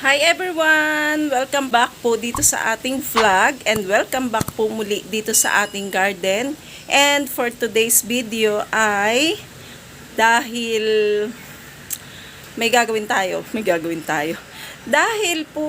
Hi everyone! Welcome back po dito sa ating vlog and welcome back po muli dito sa ating garden. And for today's video ay dahil may gagawin tayo, may gagawin tayo. Dahil po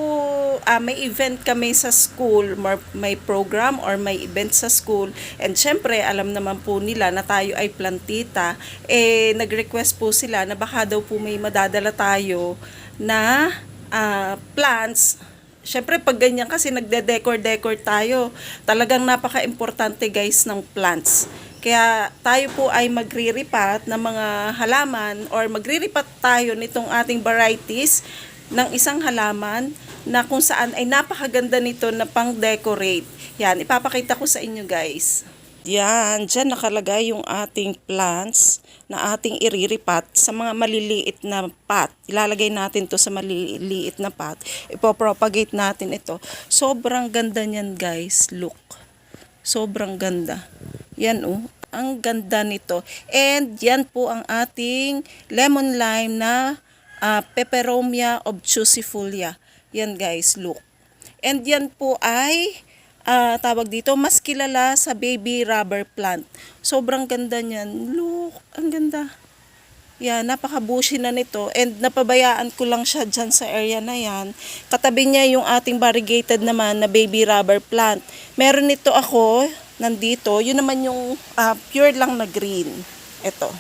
ah, may event kami sa school, may program or may event sa school and syempre alam naman po nila na tayo ay plantita, eh nag-request po sila na baka daw po may madadala tayo na ah, plants. Syempre pag ganyan kasi nagde-decor-decor tayo, talagang napaka-importante guys ng plants. Kaya tayo po ay magre-repat ng mga halaman or magre-repat tayo nitong ating varieties ng isang halaman na kung saan ay napakaganda nito na pang-decorate. Yan, ipapakita ko sa inyo guys. Yan, dyan nakalagay yung ating plants na ating iriripat sa mga maliliit na pot. Ilalagay natin to sa maliliit na pot. Ipopropagate natin ito. Sobrang ganda niyan guys. Look. Sobrang ganda. Yan oh. Ang ganda nito. And yan po ang ating lemon lime na ah, Peperomia obtusifolia. Yan guys, look. And yan po ay ah, tawag dito, mas kilala sa baby rubber plant. Sobrang ganda niyan. Look, ang ganda. Yan, napaka-bushy na nito and napabayaan ko lang siya dyan sa area na yan. Katabi niya yung ating variegated naman na baby rubber plant. Meron nito ako, nandito, yun naman yung ah, pure lang na green. Ito.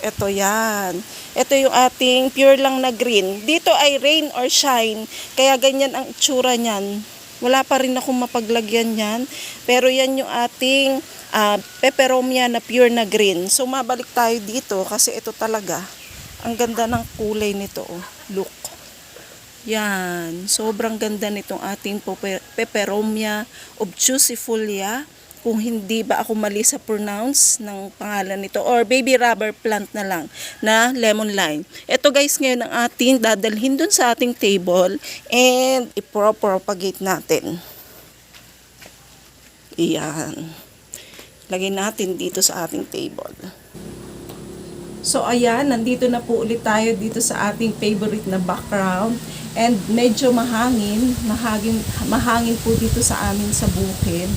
Ito yan. Ito yung ating pure lang na green. Dito ay rain or shine. Kaya ganyan ang itsura niyan. Wala pa rin akong mapaglagyan yan. Pero yan yung ating ah, peperomia na pure na green. So mabalik tayo dito kasi ito talaga. Ang ganda ng kulay nito. Oh. Look. Yan. Sobrang ganda nitong ating peperomia obtusifolia kung hindi ba ako mali sa pronounce ng pangalan nito or baby rubber plant na lang na lemon lime. Ito guys ngayon ang ating dadalhin dun sa ating table and ipropropagate natin. Iyan. Lagay natin dito sa ating table. So ayan, nandito na po ulit tayo dito sa ating favorite na background. And medyo mahangin, mahangin, mahangin po dito sa amin sa bukid.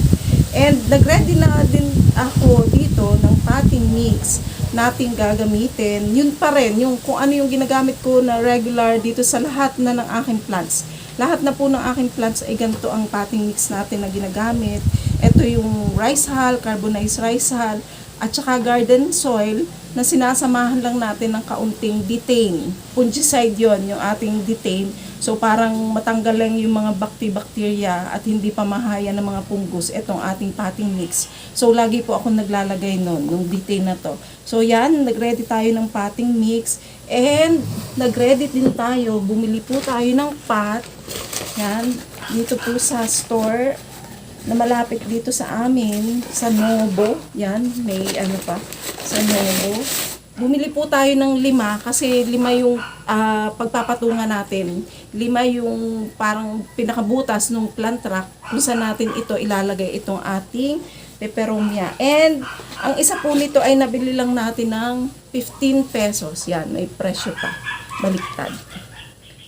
And nagready na din ako dito ng potting mix nating gagamitin. Yun pa rin, yung kung ano yung ginagamit ko na regular dito sa lahat na ng aking plants. Lahat na po ng aking plants ay ganito ang potting mix natin na ginagamit. Ito yung rice hull, carbonized rice hull, at saka garden soil na sinasamahan lang natin ng kaunting detain. Fungicide yon yung ating detain. So parang matanggal lang yung mga bacteria at hindi pa mahaya ng mga pungus itong ating potting mix. So lagi po ako naglalagay nun, nung detain na to. So yan, nagready tayo ng potting mix and nagready din tayo, bumili po tayo ng pot. Yan, dito po sa store na malapit dito sa amin, sa Nobo. Yan, may ano pa, sa Nobo. Bumili po tayo ng lima kasi lima yung ah, pagpapatungan natin. Lima yung parang pinakabutas ng plant rack kung saan natin ito ilalagay itong ating peperomia. And ang isa po nito ay nabili lang natin ng 15 pesos. Yan, may presyo pa. Baliktad.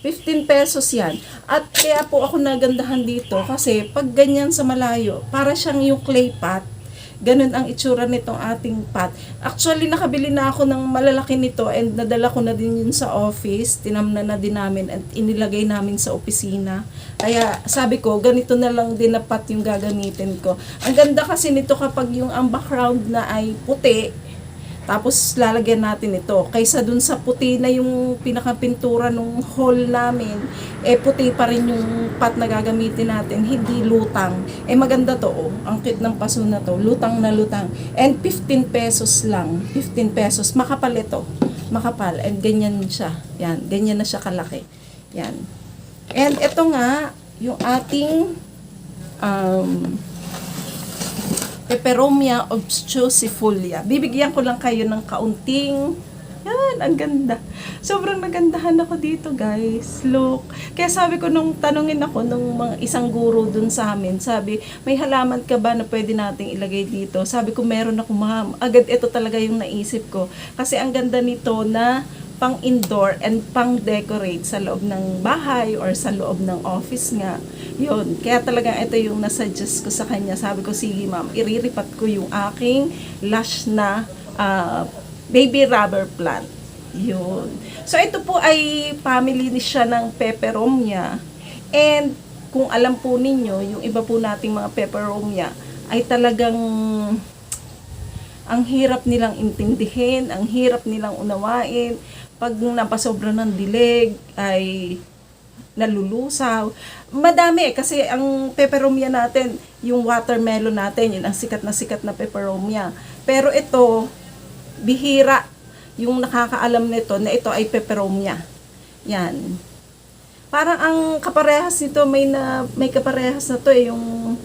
15 pesos yan. At kaya po ako nagandahan dito kasi pag ganyan sa malayo, para siyang yung clay pot. Ganun ang itsura nitong ating pot. Actually, nakabili na ako ng malalaki nito and nadala ko na din yun sa office. Tinamnan na din namin at inilagay namin sa opisina. Kaya sabi ko, ganito na lang din na pot yung gagamitin ko. Ang ganda kasi nito kapag yung ang background na ay puti, tapos lalagyan natin ito. Kaysa dun sa puti na yung pinakapintura nung hall namin, eh puti pa rin yung pat na gagamitin natin, hindi lutang. Eh maganda to oh, ang cute ng paso na to, lutang na lutang. And 15 pesos lang, 15 pesos, makapal ito. Makapal, and ganyan siya. Yan, ganyan na siya kalaki. Yan. And ito nga, yung ating um, Peperomia obtusifolia. Bibigyan ko lang kayo ng kaunting yan, ang ganda. Sobrang nagandahan ako dito, guys. Look. Kaya sabi ko nung tanungin ako nung mga isang guro dun sa amin, sabi, may halaman ka ba na pwede nating ilagay dito? Sabi ko, meron ako, ma'am. Agad ito talaga yung naisip ko. Kasi ang ganda nito na pang indoor and pang decorate sa loob ng bahay or sa loob ng office nga. Yun. Kaya talaga ito yung nasuggest ko sa kanya. Sabi ko, sige ma'am, iriripat ko yung aking lush na ah, baby rubber plant. Yun. So, ito po ay family ni siya ng peperomia. And, kung alam po ninyo, yung iba po nating mga peperomia ay talagang ang hirap nilang intindihin, ang hirap nilang unawain. Pag napasobra ng dilig, ay nalulusaw. Madami eh, kasi ang peperomia natin, yung watermelon natin, yun ang sikat na sikat na peperomia. Pero ito, bihira yung nakakaalam nito na ito ay peperomia. Yan. Parang ang kaparehas nito, may na may kaparehas na to eh, yung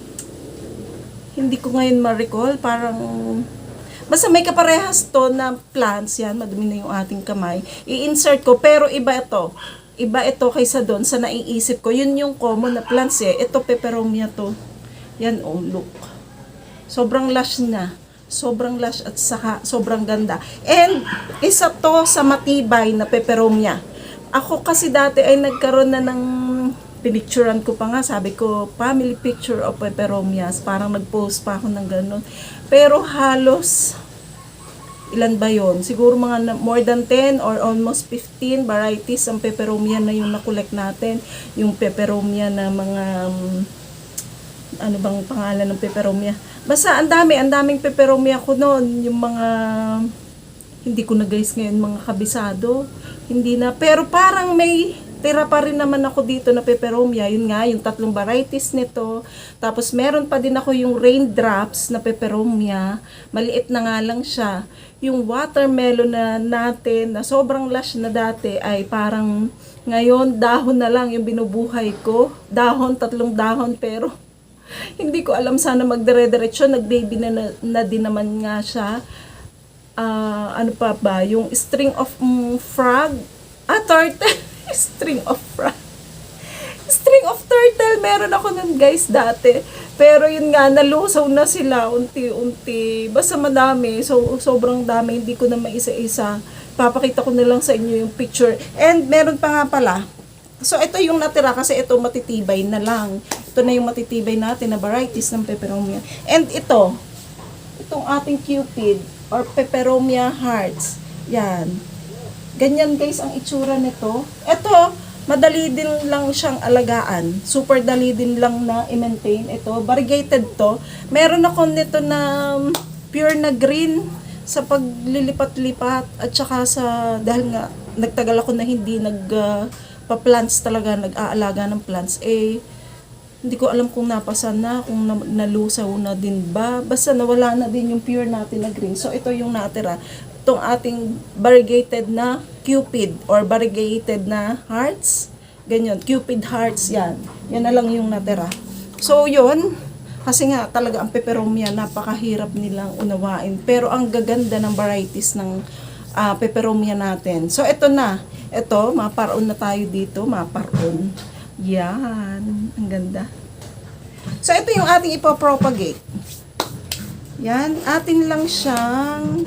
hindi ko ngayon ma-recall, parang Basta may kaparehas to na plants yan, madumi na yung ating kamay. I-insert ko, pero iba ito. Iba ito kaysa doon sa naiisip ko. Yun yung common na plants eh. Ito peperomia to. Yan oh, look. Sobrang lush na. Sobrang lush at saka sobrang ganda. And isa to sa matibay na peperomia. Ako kasi dati ay nagkaroon na ng pinicturean ko pa nga, sabi ko, family picture of peperomias. Parang nag-post pa ako ng ganun. Pero halos, ilan ba yon Siguro mga more than 10 or almost 15 varieties ang peperomia na yung nakolek natin. Yung peperomia na mga, um, ano bang pangalan ng peperomia? Basta ang dami, ang daming peperomia ko noon. Yung mga, hindi ko na guys ngayon mga kabisado. Hindi na. Pero parang may tira pa rin naman ako dito na peperomia. Yun nga, yung tatlong varieties nito. Tapos meron pa din ako yung raindrops na peperomia. Maliit na nga lang siya. Yung watermelon na natin na sobrang lush na dati ay parang ngayon dahon na lang yung binubuhay ko. Dahon, tatlong dahon pero hindi ko alam sana magdire-diretso. Nag-baby na, na, na din naman nga siya. Ah, ano pa ba? Yung string of mm, frog. Ah, turtle. string of frog. String of turtle, meron ako nun guys dati. Pero yun nga, nalusaw na sila unti-unti. Basta madami. So, sobrang dami. Hindi ko na maisa-isa. Papakita ko na lang sa inyo yung picture. And meron pa nga pala. So, ito yung natira kasi ito matitibay na lang. Ito na yung matitibay natin na varieties ng peperomia. And ito, itong ating cupid or peperomia hearts. Yan. Ganyan guys ang itsura nito. Ito, madali din lang siyang alagaan. Super dali din lang na i-maintain. Ito, variegated to. Meron ako nito na um, pure na green sa paglilipat-lipat at saka sa dahil nga nagtagal ako na hindi nag uh, pa-plants talaga nag-aalaga ng plants eh hindi ko alam kung napasa na, kung na, nalusaw na din ba. Basta nawala na din yung pure natin na green. So, ito yung natira. Itong ating variegated na cupid or variegated na hearts. Ganyan, cupid hearts yan. Yan na lang yung natira. So, yun. Kasi nga, talaga ang peperomia, napakahirap nilang unawain. Pero ang gaganda ng varieties ng ah, peperomia natin. So, ito na. Ito, maparoon na tayo dito. Maparoon. Yan. Ang ganda. So, ito yung ating ipopropagate. Yan. Atin lang siyang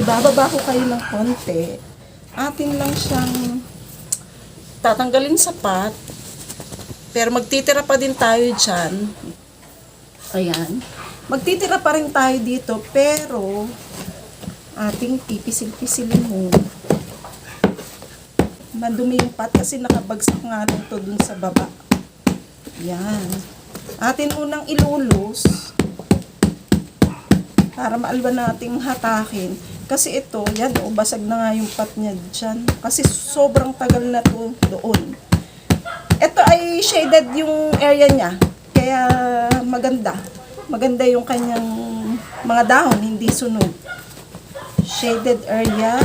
ibababa ko kayo ng konti. Atin lang siyang tatanggalin sa pot. Pero magtitira pa din tayo dyan. Ayan. Magtitira pa rin tayo dito, pero ating pipisil-pisilin muna madumi yung pot kasi nakabagsak nga rin to dun sa baba. Yan. Atin unang ilulus para maalba nating hatakin. Kasi ito, yan o, basag na nga yung pot niya dyan. Kasi sobrang tagal na to doon. Ito ay shaded yung area niya. Kaya maganda. Maganda yung kanyang mga dahon, hindi sunog. Shaded area.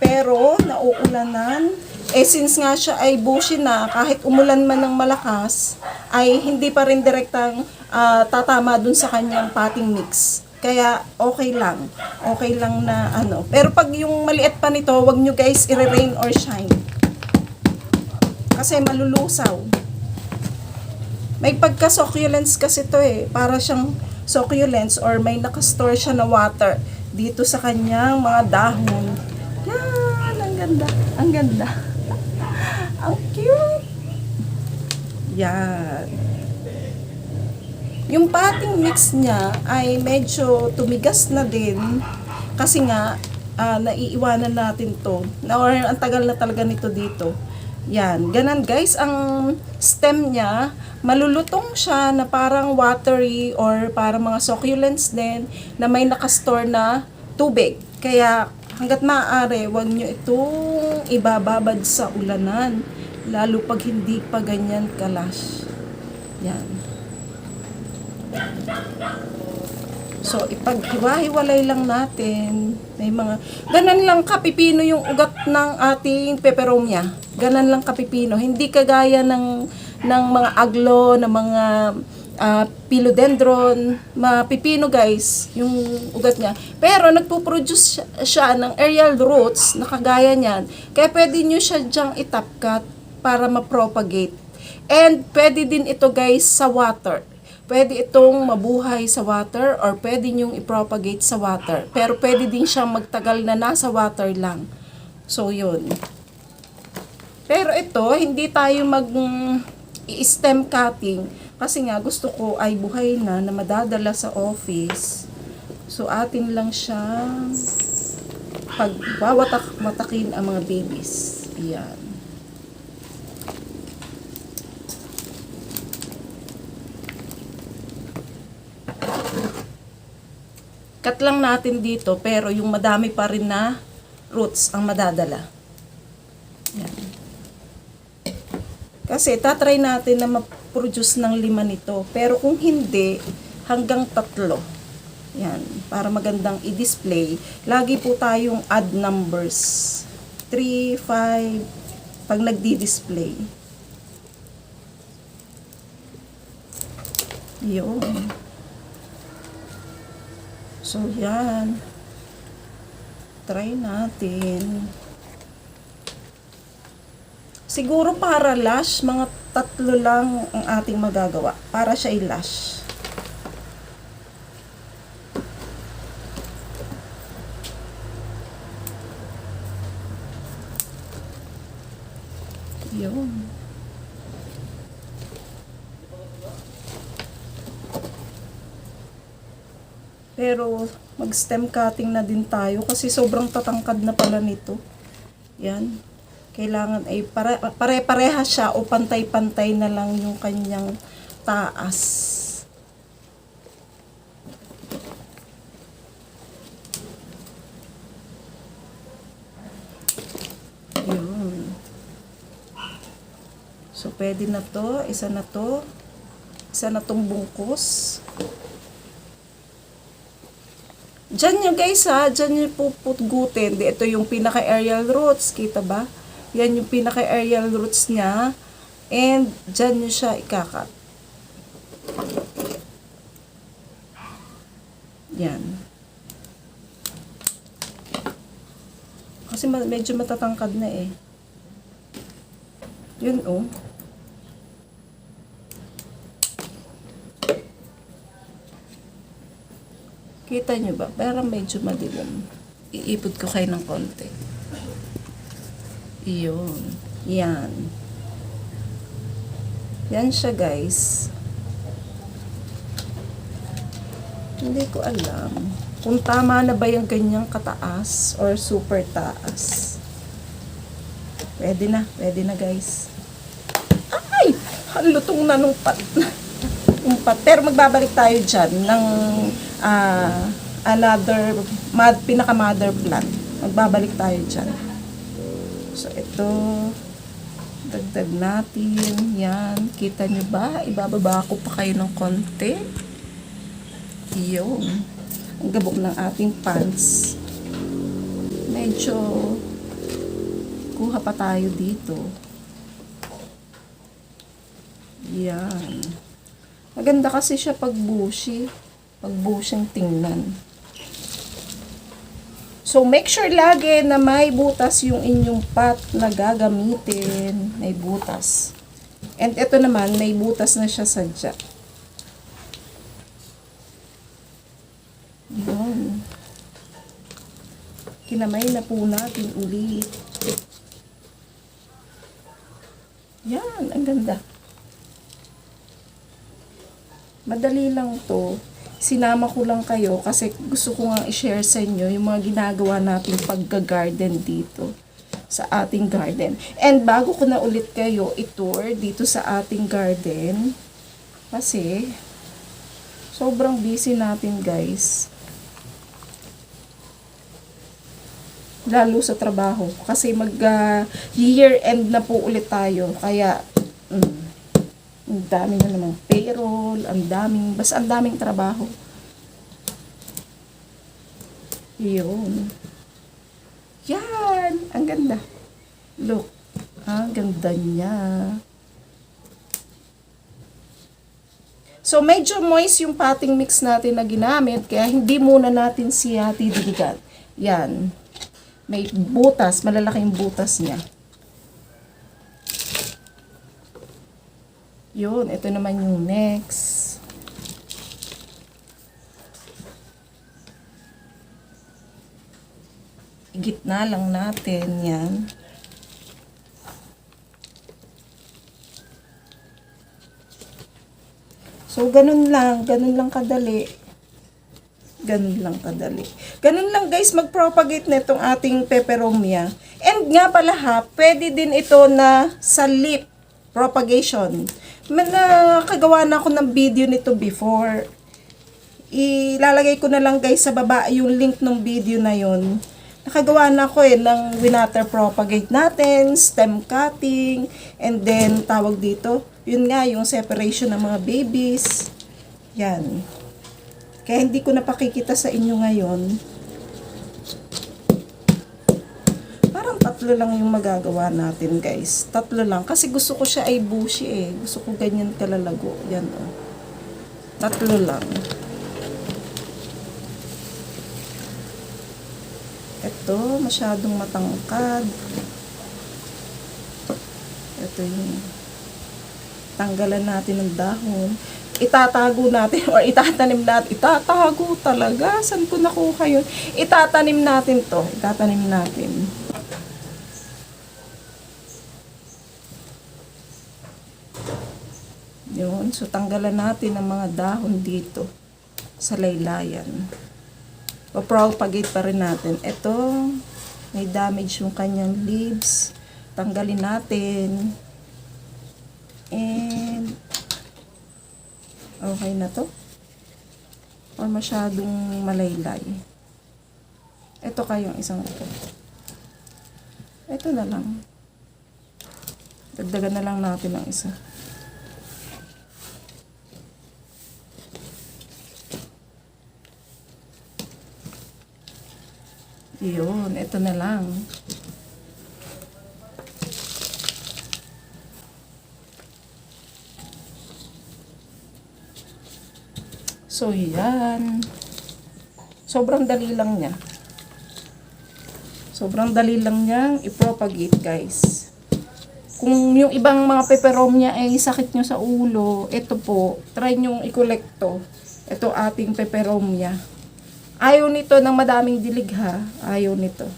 Pero, nauulanan, eh since nga siya ay bushy na, kahit umulan man ng malakas, ay hindi pa rin direktang ah, tatama dun sa kanyang potting mix. Kaya okay lang. Okay lang na ano. Pero pag yung maliit pa nito, wag nyo guys i-rain or shine. Kasi malulusaw. May pagka-succulents kasi to eh. Para siyang succulents or may nakastore siya na water dito sa kanyang mga dahon. Yan, ang ganda. Ang ganda. Ang cute. Yan. Yung pating mix niya ay medyo tumigas na din kasi nga ah, naiiwanan natin to. Na, or ang tagal na talaga nito dito. Yan. Ganon guys, ang stem niya, malulutong siya na parang watery or parang mga succulents din na may nakastore na tubig. Kaya hanggat maaari, wag nyo itong ibababad sa ulanan. Lalo pag hindi pa ganyan kalash. Yan. So, ipaghiwa-hiwalay lang natin. May mga, ganan lang kapipino yung ugat ng ating peperomia. Ganan lang kapipino. Hindi kagaya ng, ng mga aglo, ng mga ah, philodendron, mapipino guys, yung ugat niya. Pero nagpo-produce siya, siya ng aerial roots na kagaya niyan. Kaya pwede nyo siya dyang itapkat para ma-propagate. And pwede din ito guys sa water. Pwede itong mabuhay sa water or pwede nyong i-propagate sa water. Pero pwede din siyang magtagal na nasa water lang. So, yun. Pero ito, hindi tayo mag mm, i-stem cutting kasi nga gusto ko ay buhay na na madadala sa office. So, atin lang siya pagwawatak-watakin ang mga babies. Yan. Cut lang natin dito pero yung madami pa rin na roots ang madadala. Yan. Kasi tatry natin na ma-produce ng lima nito. Pero kung hindi, hanggang tatlo. Yan. Para magandang i-display. Lagi po tayong add numbers. 3, 5, pag nagdi-display. Yun. So, yan. Try natin. Siguro para lash, mga tatlo lang ang ating magagawa. Para siya i-lash. Yun. Pero mag-stem cutting na din tayo kasi sobrang tatangkad na pala nito. Yan. Kailangan ay pare, pare-pareha siya o pantay-pantay na lang yung kanyang taas. Yun. So, pwede na to. Isa na to. Isa na tong bungkus. Diyan nyo guys ha, diyan nyo puputgutin. Ito yung pinaka-aerial roots, kita ba? Yan yung pinaka-aerial roots niya. And diyan nyo siya ikakat. Yan. Kasi medyo matatangkad na eh. Yun oh. Kita nyo ba? Parang medyo madilim. Iipod ko kayo ng konti. Iyon. Yan. Yan siya guys. Hindi ko alam kung tama na ba yung ganyang kataas or super taas. Pwede na. Pwede na guys. Ay! Halutong na nung pat. nung pat. Magbabalik tayo dyan ng ah, another mad, pinaka mother plant. Magbabalik tayo dyan. So, ito dagdag natin. Yan. Kita nyo ba? Ibababa ko pa kayo ng konti. Yun. Ang gabok ng ating pants. Medyo kuha pa tayo dito. Yan. Maganda kasi siya pag bushy. Pag busyang tingnan. So, make sure lagi na may butas yung inyong pot na gagamitin. May butas. And ito naman, may butas na siya sadya. Yun. Kinamay na po natin ulit. Yan, ang ganda. Madali lang to. Sinama ko lang kayo kasi gusto ko nga i-share sa inyo yung mga ginagawa nating pagga-garden dito sa ating garden. And bago ko na ulit kayo i-tour dito sa ating garden, kasi sobrang busy natin guys. Lalo sa trabaho. Kasi mag ah, year end na po ulit tayo. Kaya, ang dami na namang payroll, ang daming, basta ang daming trabaho. Yun. Yan! Ang ganda. Look. Ang ganda niya. So, medyo moist yung potting mix natin na ginamit, kaya hindi muna natin siya didiligan. Yan. May butas, malalaking butas niya. Yun, ito naman yung next. Gitna lang natin yan. So, ganun lang. Ganun lang kadali. Ganun lang kadali. Ganun lang guys, mag-propagate na itong ating peperomia. And nga pala ha, pwede din ito na sa lip propagation. Nakagawa na ako ng video nito before. Ilalagay ko na lang guys sa baba yung link ng video na yon. Nakagawa na ako eh ng winater propagate natin, stem cutting, and then tawag dito, yun nga yung separation ng mga babies. Yan. Kaya hindi ko napakikita sa inyo ngayon. Parang tatlo lang yung magagawa natin, guys. Tatlo lang. Kasi gusto ko siya ay bushy eh. Gusto ko ganyan kalalago. Yan oh. Tatlo lang. Ito, masyadong matangkad. Ito yung tanggalan natin ng dahon. Itatago natin or itatanim natin. Itatago talaga. Saan ko nakuha yun? Itatanim natin to. Itatanim natin. Yun. So, tanggalan natin ang mga dahon dito sa laylayan. Pa-propagate pa rin natin. Ito, may damage yung kanyang leaves. Tanggalin natin. And, okay na to. Or masyadong malaylay. Ito kayong isang ito. Ito na lang. Dagdagan na lang natin ng isa. Yun, ito na lang. So, yan. Sobrang dali lang niya. Sobrang dali lang niyang i-propagate, guys. Kung yung ibang mga peperomia ay sakit nyo sa ulo, ito po, try nyo i-collect to. Ito ating peperomia. Ayaw nito ng madaming dilig ha. Ayaw nito.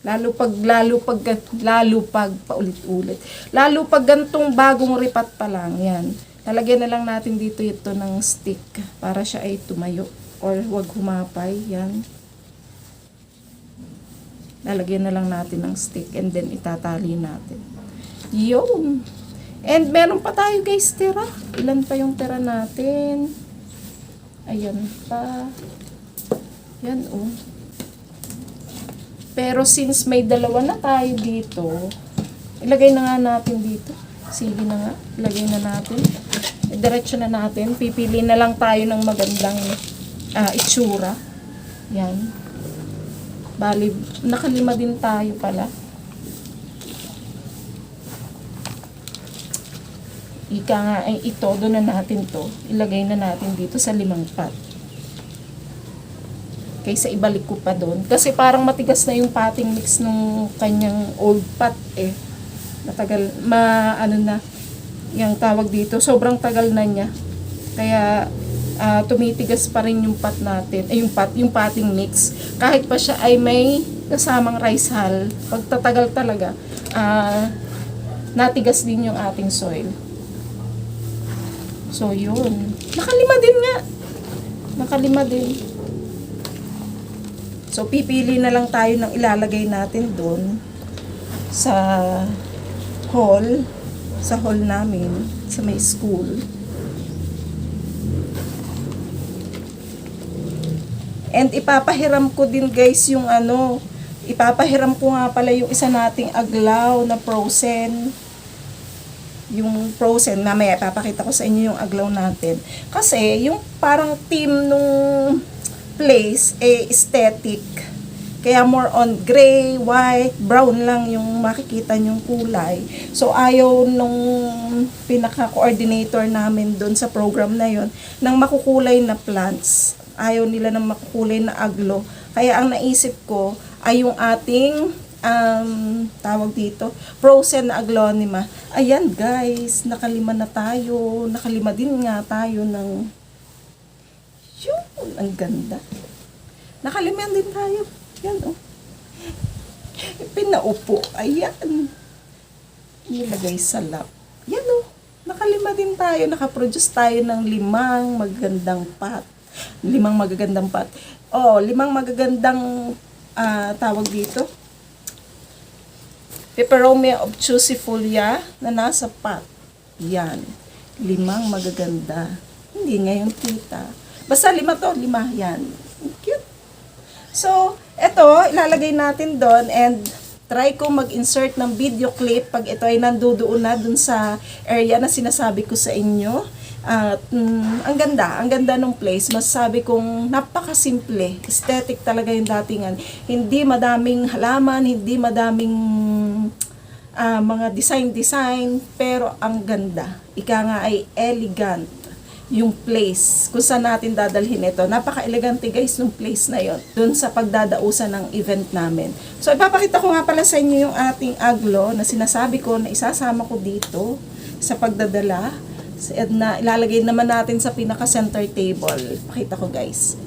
Lalo pag, lalo pag, lalo pag, paulit-ulit. Lalo pag gantong bagong ripat pa lang, yan. Lalagyan na lang natin dito ito ng stick para siya ay tumayo or wag humapay, yan. Lalagyan na lang natin ng stick and then itatali natin. Yun. And meron pa tayo guys tira. Ilan pa yung tira natin? Ayan pa. Yan oh. Pero since may dalawa na tayo dito, ilagay na nga natin dito. Sige na nga, ilagay na natin. Diretso na natin. Pipili na lang tayo ng magandang ah, itsura. Yan. Bali, nakalima din tayo pala. Ika nga ay ito, doon na natin to. Ilagay na natin dito sa limang pot. Kaysa ibalik ko pa doon. Kasi parang matigas na yung potting mix nung kanyang old pot eh. Matagal, ma, ano na, yung tawag dito, sobrang tagal na niya. Kaya, ah, tumitigas pa rin yung pot natin, ay yung pot, yung potting mix. Kahit pa siya ay may kasamang rice hull, pagtatagal talaga, ah, natigas din yung ating soil. So, yun. Nakalima din nga. Nakalima din. So, pipili na lang tayo ng ilalagay natin doon sa hall, sa hall namin, sa may school. And ipapahiram ko din guys yung ano, ipapahiram ko nga pala yung isa nating aglaw na frozen. Yung frozen, mamaya papakita ko sa inyo yung aglaw natin. Kasi yung parang team nung place, eh, aesthetic. Kaya more on gray, white, brown lang yung makikita nyong kulay. So, ayaw nung pinaka-coordinator namin doon sa program na yon ng makukulay na plants. Ayaw nila ng makukulay na aglo. Kaya ang naisip ko ay yung ating um, tawag dito, frozen na aglonema. Ayan guys, nakalima na tayo. Nakalima din nga tayo ng yun, ang ganda. Nakalima din tayo. Yan oh. Pinaupo. Ayan. Nilagay sa lap. Yan oh. Nakalima din tayo. Nakaproduce tayo ng limang magagandang pot. Limang magagandang pot. Oh, limang magagandang ah, tawag dito. Peperomia obtusifolia na nasa pot. Yan. Limang magaganda. Hindi ngayon kita. Basta lima to, lima. Yan. Cute. So, eto, ilalagay natin doon and try ko mag-insert ng video clip pag ito ay nandoon na dun sa area na sinasabi ko sa inyo. At mm, ang ganda, ang ganda ng place. Masasabi kong napakasimple. Aesthetic talaga yung datingan. Hindi madaming halaman, hindi madaming ah, mga design-design, pero ang ganda. Ika nga ay elegant yung place kung saan natin dadalhin ito. Napaka-elegante guys ng place na yon dun sa pagdadausan ng event namin. So ipapakita ko nga pala sa inyo yung ating aglo na sinasabi ko na isasama ko dito sa pagdadala at na ilalagay naman natin sa pinaka-center table. Pakita ko guys.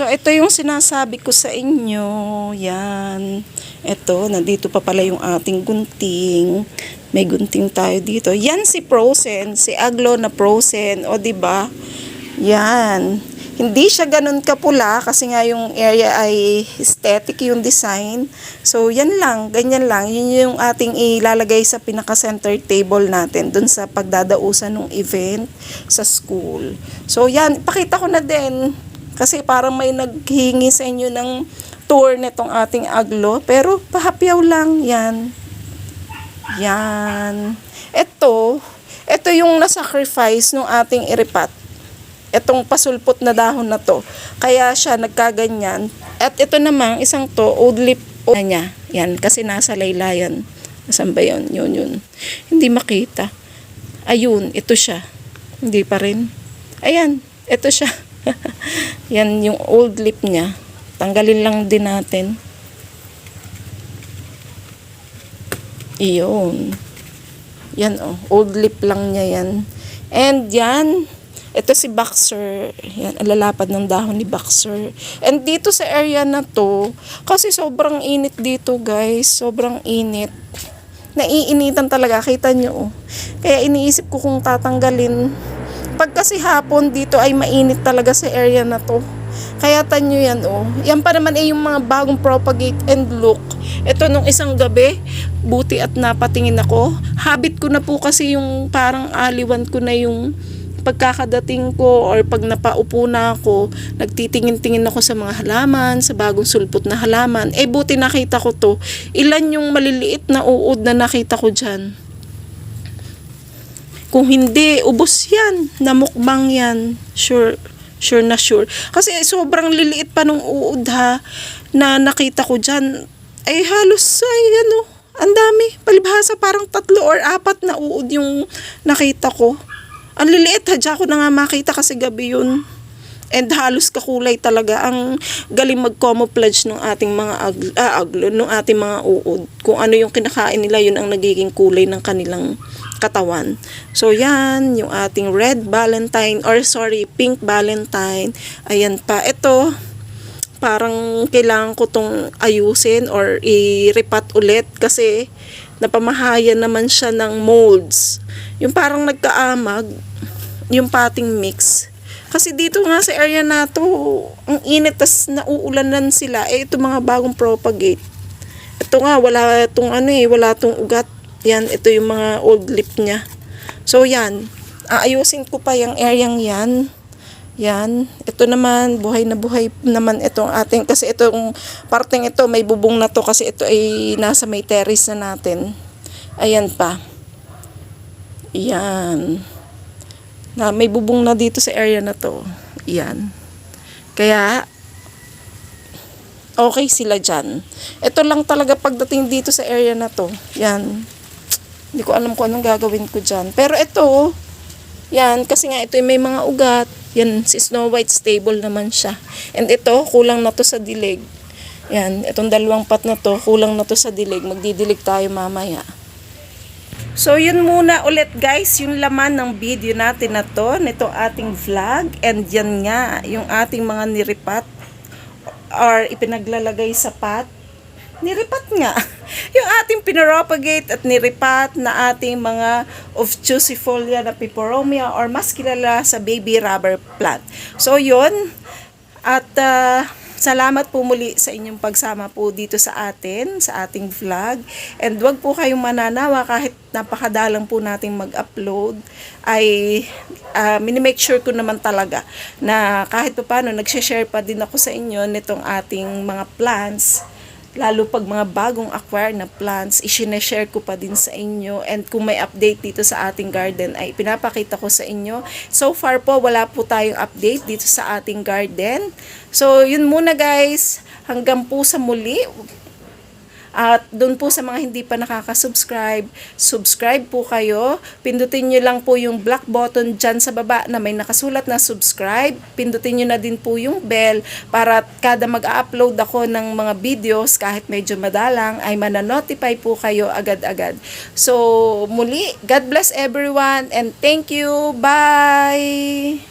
So, ito yung sinasabi ko sa inyo. Yan. Ito, nandito pa pala yung ating gunting. May gunting tayo dito. Yan si Frozen, si Aglo na Frozen. O, di ba? Yan. Hindi siya ganun kapula kasi nga yung area ay aesthetic yung design. So, yan lang. Ganyan lang. Yun yung ating ilalagay sa pinaka-center table natin dun sa pagdadausan ng event sa school. So, yan. Pakita ko na din. Kasi parang may naghingi sa inyo ng tour nitong ating aglo. Pero pahapyaw lang yan. Yan. Ito, ito yung nasacrifice ng ating iripat. Itong pasulpot na dahon na to. Kaya siya nagkaganyan. At ito namang isang to, old o na niya. Yan, kasi nasa laylayan. Nasaan ba yun? Yun, yun. Hindi makita. Ayun, ito siya. Hindi pa rin. Ayan, ito siya. Yan yung old lip niya. Tanggalin lang din natin. Iyon. Yan oh, old lip lang niya yan. And yan, ito si Boxer. Yan, alalapad ng dahon ni Boxer. And dito sa area na to, kasi sobrang init dito guys. Sobrang init. Naiinitan talaga, kita nyo oh. Kaya iniisip ko kung tatanggalin. Pag kasi hapon dito ay mainit talaga sa area na to. Kaya tanyo yan oh. Yan pa naman ay yung mga bagong propagate and look. Ito nung isang gabi, buti at napatingin ako. Habit ko na po kasi yung parang aliwan ko na yung pagkakadating ko or pag napaupo na ako, nagtitingin-tingin ako sa mga halaman, sa bagong sulpot na halaman. Eh buti nakita ko to. Ilan yung maliliit na uod na nakita ko dyan. Kung hindi, ubos yan. Namukbang yan. Sure. Sure na sure. Kasi sobrang liliit pa nung uod ha, na nakita ko dyan. Ay halos ay ano, ang dami. Palibhasa parang tatlo or apat na uod yung nakita ko. Ang liliit ha, dyan ko na nga makita kasi gabi yun. And halos kakulay talaga ang galing mag-camouflage ng ating mga aglo, ah, aglo ng ating mga uod. Kung ano yung kinakain nila, yun ang nagiging kulay ng kanilang katawan. So yan, yung ating red valentine or sorry, pink valentine. Ayan pa. Ito, parang kailangan ko tong ayusin or i-repat ulit kasi napamahayan naman siya ng molds. Yung parang nagkaamag, yung pating mix. Kasi dito nga sa area na to, ang init tas nauulanan sila. Eh, ito mga bagong propagate. Ito nga, wala itong ano eh, wala itong ugat. Yan, ito yung mga old lip niya. So, yan. Aayusin ko pa yung areang yan. Yan. Ito naman, buhay na buhay naman itong ating, kasi itong parteng ito, may bubong na to kasi ito ay nasa may terrace na natin. Ayan pa. Yan. Na may bubong na dito sa area na to. Yan. Kaya, okay sila dyan. Ito lang talaga pagdating dito sa area na to. Yan. Hindi ko alam kung anong gagawin ko dyan. Pero ito, yan, kasi nga ito ay may mga ugat. Yan, si Snow White stable naman siya. And ito, kulang na to sa dilig. Yan, itong dalawang pat na to, kulang na to sa dilig. Magdidilig tayo mamaya. So, yun muna ulit guys, yung laman ng video natin na to, nitong ating vlog. And yan nga, yung ating mga niripat or ipinaglalagay sa pot. Niripat nga. Yung ating pinropagate at niripat na ating mga Ofchusifolia na peperomia or mas kilala sa baby rubber plant. So, yun. At ah, salamat po muli sa inyong pagsama po dito sa atin, sa ating vlog. And wag po kayong mananawa kahit napakadalang po nating mag-upload ay uh, minimake sure ko naman talaga na kahit pa paano nagsishare pa din ako sa inyo nitong ating mga plants lalo pag mga bagong acquire na plants, isineshare ko pa din sa inyo. And kung may update dito sa ating garden, ay pinapakita ko sa inyo. So far po, wala po tayong update dito sa ating garden. So, yun muna guys. Hanggang po sa muli. At doon po sa mga hindi pa nakaka-subscribe, subscribe po kayo. Pindutin nyo lang po yung black button dyan sa baba na may nakasulat na subscribe. Pindutin nyo na din po yung bell para kada mag-upload ako ng mga videos kahit medyo madalang ay mananotify po kayo agad-agad. So muli, God bless everyone and thank you. Bye!